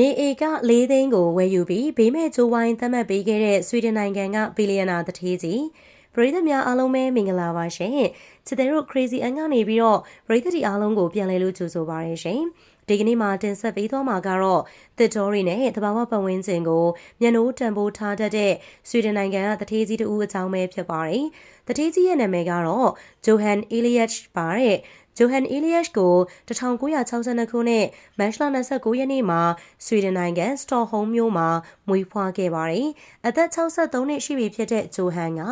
မြေဧက၄သိန်းကိုဝယ်ယူပြီးဘေးမဲ့ဂျိုးဝိုင်းသတ်မှတ်ပေးခဲ့တဲ့ဆွီဒင်နိုင်ငံကဘီလီယံနာတထေးကြီးပရိသတ်များအားလုံးပဲမင်္ဂလာပါရှင်ချစ်တဲ့တို့ crazy အန်ကနေပြီးတော့ပရိသတ်ဒီအားလုံးကိုပြန်လည်လို့ကြိုဆိုပါရရှင်ဒီကနေ့မှာတင်ဆက်ပေးသွားမှာကတော့တစ်တော်ရီနဲ့တဘာဝပတ်ဝန်းကျင်ကိုမျက်နှိုးတံပိုးထားတတ်တဲ့ဆွီဒင်နိုင်ငံကတထေးကြီးတူအကြောင်းပဲဖြစ်ပါတယ်တထေးကြီးရဲ့နာမည်ကတော့ဂျိုဟန်အီလီယက်ပါတဲ့ ဂျိုဟန်အီလီယက်ကို1962ခုနှစ်မတ်လ29ရက်နေ့မှာဆွီဒင်နိုင်ငံစတော့ဟုမ်းမြို့မှာမွေးဖွားခဲ့ပါတယ်။အသက်63နှစ်ရှိပြီဖြစ်တဲ့ဂျိုဟန်က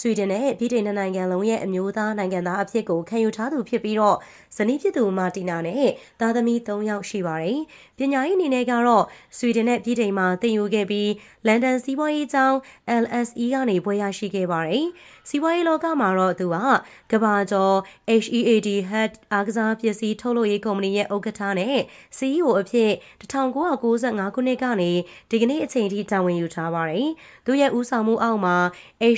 ဆွီဒင်နဲ့ဗြိတိန်နိုင်ငံလုံးရဲ့အမျိုးသားနိုင်ငံသားအဖြစ်ကိုခံယူထားသူဖြစ်ပြီးတော့ဇနီးဖြစ်သူမာတီနာနဲ့သားသမီး3ယောက်ရှိပါတယ်။ပညာရေးအနေနဲ့ကတော့ဆွီဒင်နဲ့ဗြိတိန်မှာသင်ယူခဲ့ပြီးလန်ဒန်စီးပွားရေးကျောင်း LSE ကနေဘွဲ့ရရှိခဲ့ပါတယ်။စီးပွားရေးလောကမှာတော့သူကကဘာကျော် HEAD Head အားကစားပစ္စည်းထုတ်လုပ်ရေးကုမ္ပဏီရဲ့ဥက္ကဋ္ဌနဲ့ CEO အဖြစ်1995ခုနှစ်ကနေဒီကနေ့အချိန်ထိတာဝန်ယူထားပါတယ်။သူရဲ့ဦးဆောင်မှုအောက်မှာ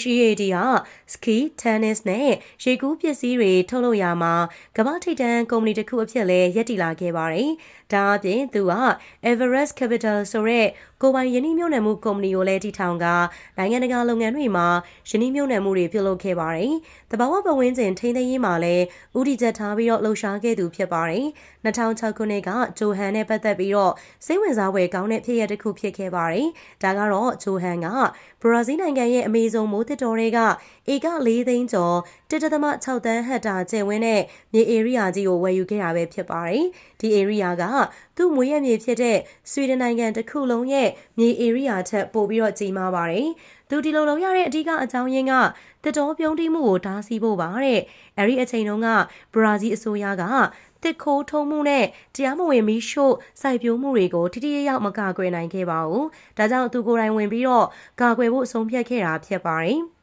HEAD က ski, tennis နဲ့ရေကူးပစ္စည်းတွေထုတ်လုပ်ရာမှာကမ္ဘာထိပ်တန်းကုမ္ပဏီတစ်ခုအဖြစ်လဲရပ်တည်လာခဲ့ပါတယ်။ဒါအပြင်သူက Everest Capital ဆိုတဲ့ကိုပိုင်ယင်းနှမြုံနယ်မှုကုမ္ပဏီကိုလည်းတည်ထောင်ကနိုင်ငံတကာလုပ်ငန်းတွေမှာယင်းနှမြုံနယ်မှုတွေပြုလုပ်ခဲ့ပါတယ်။တဘာဝပဝင်းကျင်ထိန်းသိမ်းရေးမှာလည်းဥတီချက်ထားပြီးတော့လှုပ်ရှားခဲ့သူဖြစ်ပါတယ်။2006ခုနှစ်ကဂျိုဟန်နဲ့ပတ်သက်ပြီးတော့စိတ်ဝင်စားဖွယ်ကောင်းတဲ့ဖြစ်ရပ်တစ်ခုဖြစ်ခဲ့ပါတယ်။ဒါကတော့ဂျိုဟန်ကဘရာဇီးနိုင်ငံရဲ့အမေဇုံမိုးတစ်တော်တွေကဧက၄သိန်းကျော်1.6တန်းဟက်တာကျယ်ဝန်းတဲ့မြေဧရိယာကြီးကိုဝယ်ယူခဲ့တာပဲဖြစ်ပါတယ်။ဒီဧရိယာကသူ့မွေးရမြေဖြစ်တဲ့ဆွီဒင်နိုင်ငံတစ်ခုလုံးရဲ့မြေဧရိယာထက်ပိုပြီးတော့ကြီးမားပါတယ်။သူဒီလိုလုပ်ရတဲ့အဓိကအကြောင်းရင်းကတတော်ပြုံးတိမှုကိုဓာစီဖို့ပါတဲ့။အဲဒီအချိန်တုန်းကဘရာဇီးအစိုးရကတစ်ခိုးထုံးမှုနဲ့တရားမဝင်မီးရှို့စိုက်ပျိုးမှုတွေကိုထိထိရောက်မကာကွယ်နိုင်ခဲ့ပါဘူး။ဒါကြောင့်သူကိုယ်တိုင်ဝင်ပြီးတော့ကာကွယ်ဖို့အဆုံးဖြတ်ခဲ့တာဖြစ်ပါတယ်။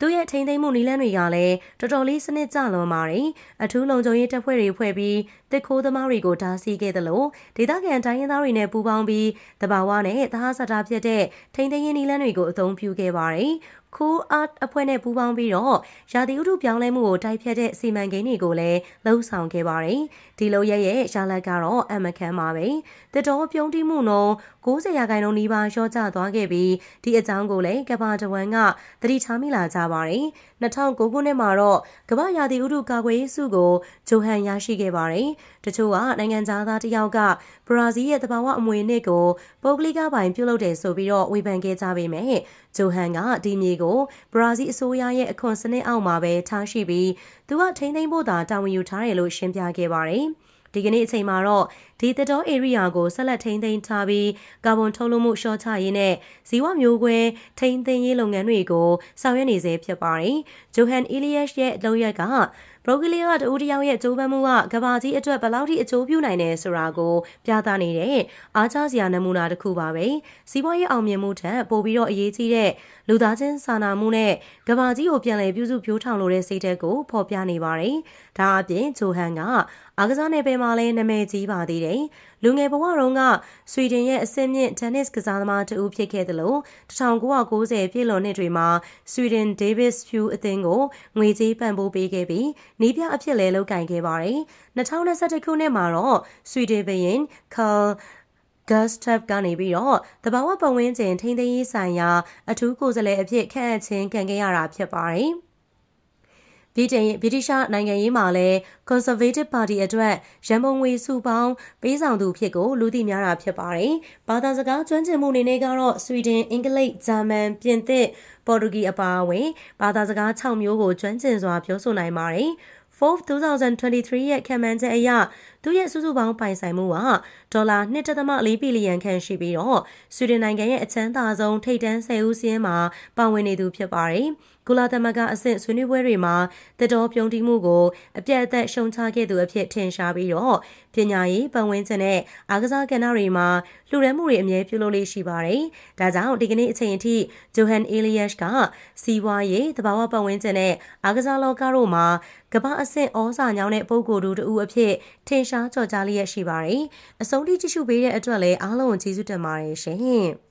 သူရဲ့ထိန်းသိမ်းမှုနည်းလမ်းတွေကလည်းတော်တော်လေးစနစ်ကျလွန်ပါတယ်။အထူးလုံခြုံရေးတပ်ဖွဲ့တွေဖွဲ့ပြီးတစ်ခိုးသမားတွေကိုဓာစီခဲ့သလိုဒေသခံတိုင်းရင်းသားတွေနဲ့ပူးပေါင်းပြီးတဘာဝနဲ့သဟဆတာဖြစ်တဲ့ထိန်းသိမ်းရေးနည်းလမ်းတွေကိုအသုံးပြုခဲ့ပါတယ်။ Cool Art အဖွဲ့နဲ့ပူးပေါင်းပြီးတော့ရာသီဥတုပြောင်းလဲမှုကိုတိုက်ဖြတ်တဲ့စီမံကိန်းတွေကိုလည်းလှုပ်ဆောင်ခဲ့ပါတယ်။ဒီလိုရဲ့ရဲ့ရလတ်ကတော့အမခန်းပါပဲ။တတော်ပြုံးတိမှုနှုန်း90ရာခိုင်နှုန်းနီးပါးလျှော့ကျသွားခဲ့ပြီးဒီအကြောင်းကိုလည်းကဘာတဝန်ကသတိထားမိလာကြပါတယ်။2009ခုနှစ်မှာတော့ကမ္ဘာရာသီဥတုကာကွယ်ရေးစုကိုဂျိုဟန်ရရှိခဲ့ပါတယ်။တချို့ကနိုင်ငံသားတယောက်ကဘရာဇီးရဲ့တဘာဝအမွေနှစ်ကိုပုဂ္ဂလိကပိုင်ပြုလုပ်တယ်ဆိုပြီးတော့ဝေဖန်ခဲ့ကြပေမဲ့ဂျိုဟန်ကဒီမြေကိုဘရာဇီးအစိုးရရဲ့အခွန်စနစ်အောက်မှာပဲထားရှိပြီးသူကထိန်းသိမ်းဖို့သာတာဝန်ယူထားတယ်လို့ရှင်းပြခဲ့ပါတယ်။ဒီကနေ့အချိန်မှာတော့ ဒီတတော် area ကိုဆက်လက်ထိန်းသိမ်းထားပြီးကာဗွန်ထုတ်လွှတ်မှုလျှော့ချရေးနဲ့ဇီဝမျိုးကွဲထိန်းသိမ်းရေးလုပ်ငန်းတွေကိုဆောင်ရွက်နေစေဖြစ်ပါတယ်။ဂျိုဟန်အီလီယက်ရဲ့လုပ်ရက်ကဘရိုကလီကတူတယောက်ရဲ့ကြိုးပမ်းမှုကကဘာကြီးအတွက်ဘယ်လောက်ထိအကျိုးပြုနိုင်တယ်ဆိုတာကိုပြသနေတဲ့အားချစရာနမူနာတစ်ခုပါပဲ။စီးပွားရေးအောင်မြင်မှုထက်ပိုပြီးတော့အရေးကြီးတဲ့လူသားချင်းစာနာမှုနဲ့ကဘာကြီးကိုပြန်လည်ပြုစုပြောင်းထောင်လိုတဲ့စိတ်ဓာတ်ကိုဖော်ပြနေပါတယ်။ဒါအပြင်ဂျိုဟန်ကအားကစားနယ်ပယ်မှာလည်းနာမည်ကြီးပါသေးတယ်။လူငယ်ဘဝတုန်းကဆွီဒင်ရဲ့အဆင့်မြင့်တင်းနစ်ကစားသမားတဦးဖြစ်ခဲ့သလို1990ပြည့်လွန်နှစ်တွေမှာဆွီဒင်ဒေးဗစ်ဖြူအသင်းကိုငွေကြေးပံ့ပိုးပေးခဲ့ပြီးနီးပြအဖြစ်လဲလုပ်ကင်ခဲ့ပါတယ်။2021ခုနှစ်မှာတော့ဆွီဒင်ဘရင်ကာဂတ်စတပ်ကနေပြီးတော့တဘာဝပတ်ဝန်းကျင်ထိန်းသိမ်းရေးဆိုင်ရာအထူးကိုယ်စားလှယ်အဖြစ်ခန့်အပ်ခြင်းခံခဲ့ရတာဖြစ်ပါတယ်။ ဗြိတိန်ဗြိတိရှနိုင်ငံရေးမှာလည်း Conservative Party အတွက်ရန်ပုံငွေစုပေါင်းပေးဆောင်သူဖြစ်ကိုလူသိများတာဖြစ်ပါတယ်။ဘာသာစကားကျွမ်းကျင်မှုအနေနဲ့ကတော့ဆွီဒင်၊အင်္ဂလိပ်၊ဂျာမန်၊ပြင်သစ်၊ပေါ်တူဂီအပါအဝင်ဘာသာစကား6မျိုးကိုကျွမ်းကျင်စွာပြောဆိုနိုင်ပါတယ်။ Forbes 2023ရဲ့ခံမှန်းချက်အရသူရဲ့စုစုပေါင်းပိုင်ဆိုင်မှုကဒေါ်လာ1.4ဘီလီယံခန့်ရှိပြီးတော့ဆွီဒင်နိုင်ငံရဲ့အချမ်းသာဆုံးထိပ်တန်းဆယ်ဦးစီးရင်မှာပါဝင်နေသူဖြစ်ပါတယ်။ကုလသမဂ္ဂအဆင့်ဆွေးနွေးပွဲတွေမှာတတော်ပြုံးတိမှုကိုအပြတ်အသက်ရှုံချခဲ့သူအဖြစ်ထင်ရှားပြီးတော့ပညာရေးပတ်ဝန်းကျင်နဲ့အားကစားကဏ္ဍတွေမှာလှူဒါန်းမှုတွေအမြဲပြုလုပ်လေးရှိပါတယ်။ဒါကြောင့်ဒီကနေ့အချိန်အထိဂျိုဟန်အေလီယက်ကစီးပွားရေးတဘာဝပတ်ဝန်းကျင်နဲ့အားကစားလောကတို့မှာကမ္ဘာအဆင့်ဩဇာညောင်းတဲ့ပုံကိုယ်တူတူအဖြစ်ထင်ရှားကြော်ကြားလျက်ရှိပါတယ်။အဆုံးထိကြည့်ရှုပေးတဲ့အတွက်လည်းအားလုံးကိုကျေးဇူးတင်ပါတယ်ရှင်။